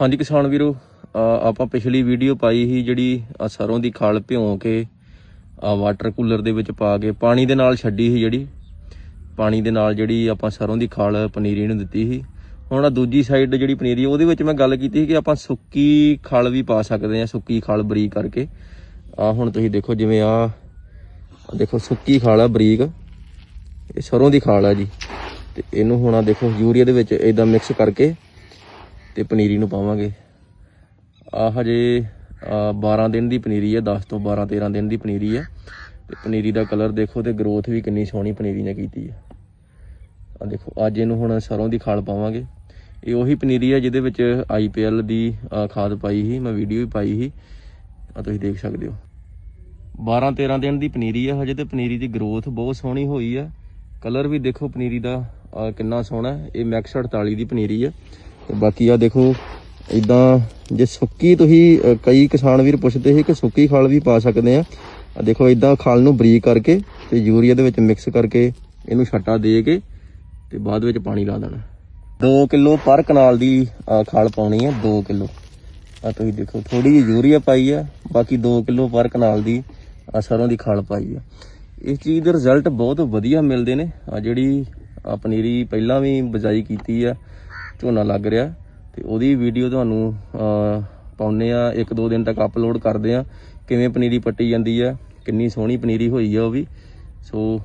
ਹਾਂਜੀ ਕਿਸਾਨ ਵੀਰੋ ਆਪਾਂ ਪਿਛਲੀ ਵੀਡੀਓ ਪਾਈ ਸੀ ਜਿਹੜੀ ਆਹ ਸਰੋਂ ਦੀ ਖਾਲ ਭਿਉਂ ਕੇ ਆ ਵਾਟਰ ਕੂਲਰ ਦੇ ਵਿੱਚ ਪਾ ਕੇ ਪਾਣੀ ਦੇ ਨਾਲ ਛੱਡੀ ਸੀ ਜਿਹੜੀ। ਪਾਣੀ ਦੇ ਨਾਲ ਜਿਹੜੀ ਆਪਾਂ ਸਰੋਂ ਦੀ ਖਾਲ ਪਨੀਰੀ ਨੂੰ ਦਿੱਤੀ ਸੀ। ਹੁਣ ਆ ਦੂਜੀ ਸਾਈਡ ਜਿਹੜੀ ਪਨੀਰੀ, ਉਹਦੇ ਵਿੱਚ ਮੈਂ ਗੱਲ ਕੀਤੀ ਸੀ ਕਿ ਆਪਾਂ ਸੁੱਕੀ ਖਲ ਵੀ ਪਾ ਸਕਦੇ ਆ ਸੁੱਕੀ ਖਲ ਬਰੀਕ ਕਰਕੇ। ਆ ਹੁਣ ਤੁਸੀਂ ਦੇਖੋ ਜਿਵੇਂ ਆ ਦੇਖੋ ਸੁੱਕੀ ਖਾਲ ਆ ਬਰੀਕ। ਇਹ ਸਰੋਂ ਦੀ ਖਾਲ ਆ ਜੀ। ਤੇ ਇਹਨੂੰ ਹੁਣ ਆ ਦੇਖੋ ਯੂਰੀਆ ਦੇ ਵਿੱਚ ਇਦਾਂ ਮਿਕਸ ਕਰਕੇ ਤੇ ਪਨੀਰੀ ਨੂੰ ਪਾਵਾਂਗੇ। ਆ ਹਜੇ ਆ, 12 ਦਿਨ ਦੀ ਪਨੀਰੀ ਹੈ 10 ਤੋਂ 12 13 ਦਿਨ ਦੀ ਪਨੀਰੀ ਹੈ ਤੇ ਪਨੀਰੀ ਦਾ ਕਲਰ ਦੇਖੋ ਤੇ ਗਰੋਥ ਵੀ ਕਿੰਨੀ ਸੋਹਣੀ ਪਨੀਰੀ ਨੇ ਕੀਤੀ ਹੈ ਆ ਦੇਖੋ ਅੱਜ ਇਹਨੂੰ ਹੁਣ ਸਰੋਂ ਦੀ ਖਾਲ ਪਾਵਾਂਗੇ। ਇਹ ਉਹੀ ਪਨੀਰੀ ਹੈ ਜਿਹਦੇ ਵਿੱਚ ਆਈਪੀਐਲ ਦੀ ਖਾਦ ਪਾਈ ਸੀ ਮੈਂ ਵੀਡੀਓ ਵੀ ਪਾਈ ਸੀ। ਆ ਤੁਸੀਂ ਦੇਖ ਸਕਦੇ ਹੋ। 12 13 ਦਿਨ ਦੀ ਪਨੀਰੀ ਹੈ ਹਜੇ ਤੇ ਪਨੀਰੀ ਦੀ ਗਰੋਥ ਬਹੁਤ ਸੋਹਣੀ ਹੋਈ ਹੈ ਕਲਰ ਵੀ ਦੇਖੋ ਪਨੀਰੀ ਦਾ ਕਿੰਨਾ ਸੋਹਣਾ ਇਹ ਮੈਕਸ 48 ਦੀ ਪਨੀਰੀ ਹੈ ਤੇ ਬਾਕੀ ਆ ਦੇਖੋ ਇਦਾਂ ਜੇ ਸੁੱਕੀ ਤੁਸੀਂ ਕਈ ਕਿਸਾਨ ਵੀਰ ਪੁੱਛਦੇ ਸੀ ਕਿ ਸੁੱਕੀ ਖਲ ਵੀ ਪਾ ਸਕਦੇ ਆ। ਆ ਦੇਖੋ ਇਦਾਂ ਖਲ ਨੂੰ ਬਰੀਕ ਕਰਕੇ ਤੇ ਯੂਰੀਆ ਦੇ ਵਿੱਚ ਮਿਕਸ ਕਰਕੇ ਇਹਨੂੰ ਛੱਟਾ ਦੇ ਕੇ ਤੇ ਬਾਅਦ ਵਿੱਚ ਪਾਣੀ ਲਾ ਦੇਣਾ। 2 ਕਿਲੋ ਪਰ ਕਨਾਲ ਦੀ ਖਲ ਪਾਉਣੀ ਹੈ 2 ਕਿਲੋ। ਆ ਤੁਸੀਂ ਦੇਖੋ ਥੋੜੀ ਜਿਹੀ ਯੂਰੀਆ ਪਾਈ ਆ, ਬਾਕੀ 2 ਕਿਲੋ ਪਰ ਕਨਾਲ ਦੀ ਆ ਸਰੋਂ ਦੀ ਖਲ ਪਾਈ ਆ। ਇਸ ਚੀਜ਼ ਦੇ ਰਿਜ਼ਲਟ ਬਹੁਤ ਵਧੀਆ ਮਿਲਦੇ ਨੇ। ਆ ਜਿਹੜੀ ਪਨੀਰੀ ਪਹਿਲਾਂ ਵੀ ਬਜਾਈ ਕੀਤੀ ਆ ਝੋਨਾ ਲੱਗ ਰਿਹਾ ਤੇ ਉਹਦੀ ਵੀਡੀਓ ਤੁਹਾਨੂੰ ਅਹ, ਪਾਉਂਦੇ ਆ ਇੱਕ ਦੋ ਦਿਨ ਤੱਕ ਅਪਲੋਡ ਕਰਦੇ ਆ ਕਿਵੇਂ ਪਨੀਰੀ ਪੱਟੀ ਜਾਂਦੀ ਆ ਕਿੰਨੀ ਸੋਹਣੀ ਪਨੀਰੀ ਹੋਈ ਆ ਉਹ ਵੀ। ਸੋ